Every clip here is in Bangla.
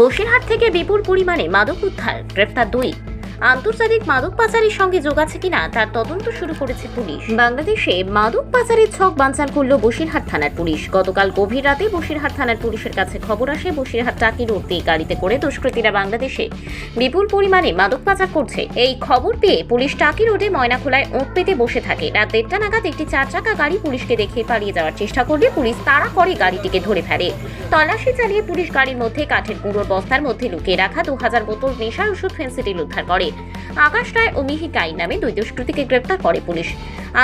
বসিরহাট থেকে বিপুল পরিমাণে মাদক উদ্ধার, গ্রেপ্তার দুই। আন্তর্জাতিক মাদক পাচারের সঙ্গে যোগ আছে কিনা তার তদন্ত শুরু করেছে পুলিশ। বাংলাদেশে মাদক পাচারের ছক বানচাল করল বসিরহাট থানার পুলিশ। গতকাল গভীর রাতে বসিরহাট থানার পুলিশের কাছে খবর আসে, বসিরহাট টাকি রোড দিয়ে গাড়িতে করে দুষ্কৃতীরা বাংলাদেশে বিপুল পরিমাণে মাদক পাচার করছে। এই খবর পেয়ে পুলিশ টাকি রোডে ময়নাখোলায় ওঁত পেতে বসে থাকে। রাত দেড়টা নাগাদ একটি চার চাকা গাড়ি পুলিশকে দেখে পালিয়ে যাওয়ার চেষ্টা করলে পুলিশ তাড়া করে গাড়িটিকে ধরে ফেলে। তল্লাশি চালিয়ে পুলিশ গাড়ির মধ্যে কাঠের গুঁড়োর বস্তার মধ্যে লুকিয়ে রাখা দু হাজার বোতল নেশার ওষুধ ফেন্সিডিল উদ্ধার করে। আকাশ রায় ও মিহি কাই নামে দুই দুষ্কৃতীকে গ্রেপ্তার করে পুলিশ।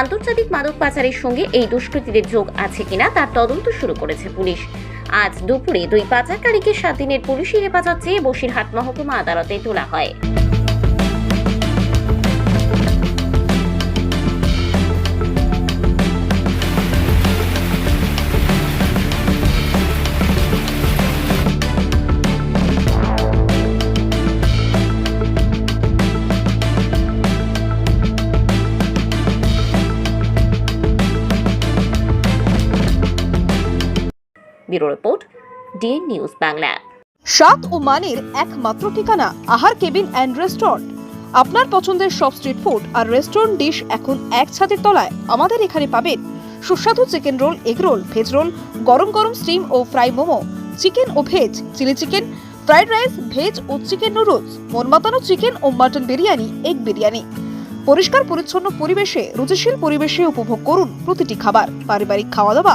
আন্তর্জাতিক মাদক পাচারের সঙ্গে এই দুষ্কৃতীদের যোগ আছে কিনা তার তদন্ত শুরু করেছে পুলিশ। আজ দুপুরে দুই পাচারকারীকে সাত দিনের পুলিশি হেফাজত চেয়ে বসিরহাট মহকুমা আদালতে তোলা হয়। Bureau report DN news Bangla. স্বাদ ও মানের একমাত্র ঠিকানা আহার কেবিন অ্যান্ড রেস্টুরেন্ট। আপনার পছন্দের সব স্ট্রিট ফুড আর রেস্টুরেন্ট ডিশ এখন এক ছাদের তলায়। আমাদের এখানে পাবেন সুস্বাদু chicken roll, egg roll, veg roll, গরম গরম স্টিম ও ফ্রাই মোমো, চিকেন ও veg, chilli chicken, fried rice, veg ও চিকেন নুডলস মন মাতানো চিকেন ও মাটন বিরিয়ানি, এগ বিরিয়ানি। পরিষ্কার পরিচ্ছন্ন পরিবেশে, রুচিশীল পরিবেশে উপভোগ করুন প্রতিটি খাবার, পারিবারিক খাওয়া দাওয়া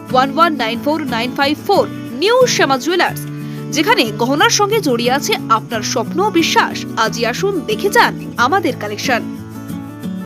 one one nine four nine five four new Shyama jewellers যেখানে গহনার সঙ্গে জড়িয়ে আছে আপনার স্বপ্ন বিশ্বাস। আজই আসুন, দেখে যান আমাদের কালেকশন